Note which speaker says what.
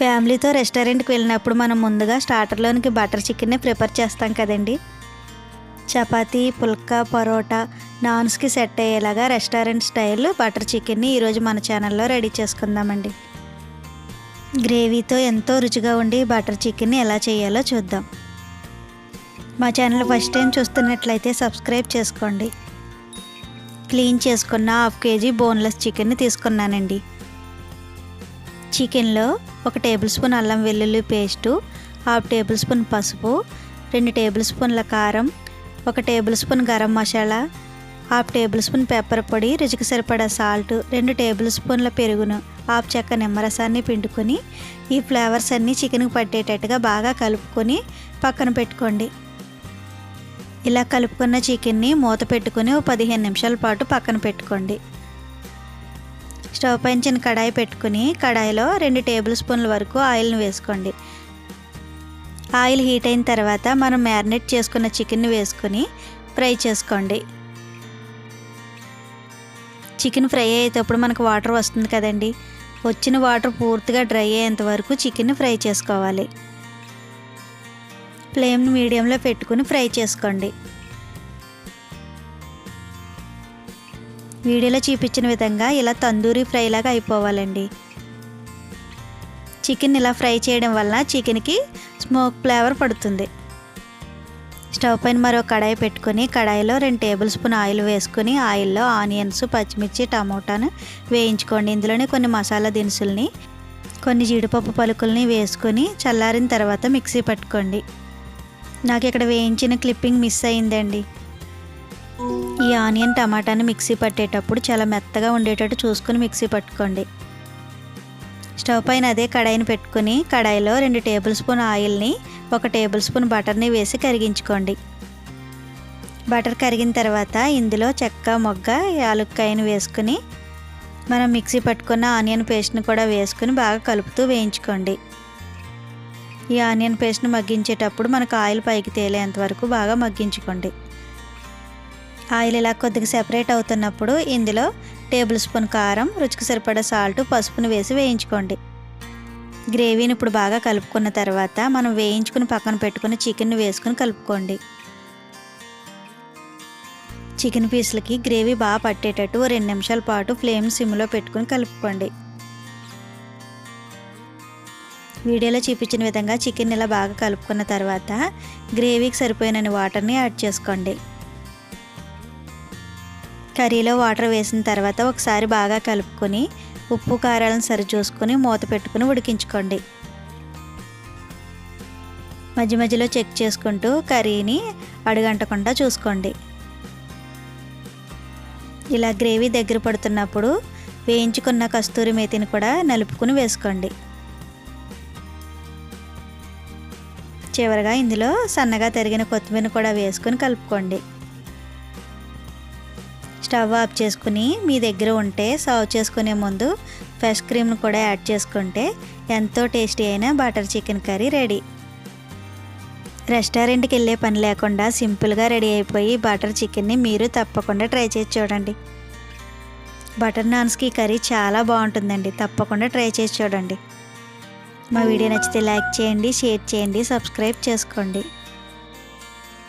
Speaker 1: ఫ్యామిలీతో రెస్టారెంట్కి వెళ్ళినప్పుడు మనం ముందుగా స్టార్టర్లోనికి బటర్ చికెన్ని ప్రిపేర్ చేస్తాం కదండి. చపాతీ పుల్కా పరోటా నాన్స్కి సెట్ అయ్యేలాగా రెస్టారెంట్ స్టైల్ బటర్ చికెన్ని ఈరోజు మన ఛానల్లో రెడీ చేసుకుందామండి. గ్రేవీతో ఎంతో రుచిగా ఉండి బటర్ చికెన్ని ఎలా చేయాలో చూద్దాం. మా ఛానల్ ఫస్ట్ టైం చూస్తున్నట్లయితే సబ్స్క్రైబ్ చేసుకోండి. క్లీన్ చేసుకున్న హాఫ్ కేజీ బోన్లెస్ చికెన్ని తీసుకున్నానండి. చికెన్లో ఒక టేబుల్ స్పూన్ అల్లం వెల్లుల్లి పేస్టు హాఫ్ టేబుల్ స్పూన్ పసుపు రెండు టేబుల్ స్పూన్ల కారం ఒక tablespoon garam masala half tablespoon pepper పొడి రుచికి సరిపడా సాల్ట్ రెండు టేబుల్ స్పూన్ల పెరుగును హాఫ్ చెక్క నిమ్మరసాన్ని పిండుకొని ఈ ఫ్లేవర్స్ అన్నీ చికెన్కి పట్టేటట్టుగా బాగా కలుపుకొని పక్కన పెట్టుకోండి. ఇలా కలుపుకున్న చికెన్ని మూత పెట్టుకొని ఓ పదిహేను నిమిషాల పాటు పక్కన పెట్టుకోండి. స్టవ్ పైన చిన్న కడాయి పెట్టుకుని కడాయిలో రెండు టేబుల్ స్పూన్ల వరకు ఆయిల్ని వేసుకోండి. ఆయిల్ హీట్ అయిన తర్వాత మనం మ్యారినేట్ చేసుకున్న చికెన్ని వేసుకొని ఫ్రై చేసుకోండి. చికెన్ ఫ్రై అయ్యేటప్పుడు మనకు వాటర్ వస్తుంది కదండి. వచ్చిన వాటర్ పూర్తిగా డ్రై అయ్యేంత వరకు చికెన్ని ఫ్రై చేసుకోవాలి. ఫ్లేమ్ని మీడియంలో పెట్టుకుని ఫ్రై చేసుకోండి. వీడియోలో చూపించిన విధంగా ఇలా తందూరి ఫ్రైలాగా అయిపోవాలండి. చికెన్ ఇలా ఫ్రై చేయడం వల్ల చికెన్కి స్మోక్ ఫ్లేవర్ పడుతుంది. స్టవ్ పైన మరో కడాయి పెట్టుకొని కడాయిలో రెండు టేబుల్ స్పూన్ ఆయిల్ వేసుకొని ఆయిల్లో ఆనియన్స్ పచ్చిమిర్చి టమోటాను వేయించుకోండి. ఇందులోనే కొన్ని మసాలా దినుసుల్ని కొన్ని జీడిపప్పు పలుకుల్ని వేసుకొని చల్లారిన తర్వాత మిక్సీ పట్టుకోండి. నాకు ఇక్కడ వేయించిన క్లిప్పింగ్ మిస్ అయిందండి. ఈ ఆనియన్ టమాటాని మిక్సీ పట్టేటప్పుడు చాలా మెత్తగా ఉండేటట్టు చూసుకొని మిక్సీ పట్టుకోండి. స్టవ్ పైన అదే కడాయిని పెట్టుకుని కడాయిలో రెండు టేబుల్ స్పూన్ ఆయిల్ని ఒక టేబుల్ స్పూన్ బటర్ని వేసి కరిగించుకోండి. బటర్ కరిగిన తర్వాత ఇందులో చెక్క మొగ్గ యాలుక్కాయని వేసుకుని మనం మిక్సీ పట్టుకున్న ఆనియన్ పేస్ట్ని కూడా వేసుకుని బాగా కలుపుతూ వేయించుకోండి. ఈ ఆనియన్ పేస్ట్ని మగ్గించేటప్పుడు మనకు ఆయిల్ పైకి తేలేంత వరకు బాగా మగ్గించుకోండి. ఆయిల్ ఇలా కొద్దిగా సెపరేట్ అవుతున్నప్పుడు ఇందులో టేబుల్ స్పూన్ కారం రుచికి సరిపడా సాల్ట్ పసుపును వేసి వేయించుకోండి. గ్రేవీని ఇప్పుడు బాగా కలుపుకున్న తర్వాత మనం వేయించుకుని పక్కన పెట్టుకుని చికెన్ వేసుకుని కలుపుకోండి. చికెన్ పీసులకి గ్రేవీ బాగా పట్టేటట్టు రెండు నిమిషాల పాటు ఫ్లేమ్ సిమ్లో పెట్టుకుని కలుపుకోండి. వీడియోలో చూపించిన విధంగా చికెన్ ఇలా బాగా కలుపుకున్న తర్వాత గ్రేవీకి సరిపోయినన్ని వాటర్ని యాడ్ చేసుకోండి. కర్రీలో వాటర్ వేసిన తర్వాత ఒకసారి బాగా కలుపుకొని ఉప్పు కారాలను సరిచూసుకొని మూత పెట్టుకుని ఉడికించుకోండి. మధ్య మధ్యలో చెక్ చేసుకుంటూ కర్రీని అడుగంటకుండా చూసుకోండి. ఇలా గ్రేవీ దగ్గర పడుతున్నప్పుడు వేయించుకున్న కస్తూరి మేతిని కూడా నలుపుకుని వేసుకోండి. చివరగా ఇందులో సన్నగా తరిగిన కొత్తిమీర కూడా వేసుకొని కలుపుకోండి. స్టవ్ ఆఫ్ చేసుకుని మీ దగ్గర ఉంటే సర్వ్ చేసుకునే ముందు ఫ్రెష్ క్రీమ్ను కూడా యాడ్ చేసుకుంటే ఎంతో టేస్టీ అయిన బటర్ చికెన్ కర్రీ రెడీ. రెస్టారెంట్కి వెళ్ళే పని లేకుండా సింపుల్గా రెడీ అయిపోయి బటర్ చికెన్ని మీరు తప్పకుండా ట్రై చేసి చూడండి. బటర్ నాన్స్కి కర్రీ చాలా బాగుంటుందండి. తప్పకుండా ట్రై చేసి చూడండి. మా వీడియో నచ్చితే లైక్ చేయండి షేర్ చేయండి సబ్స్క్రైబ్ చేసుకోండి.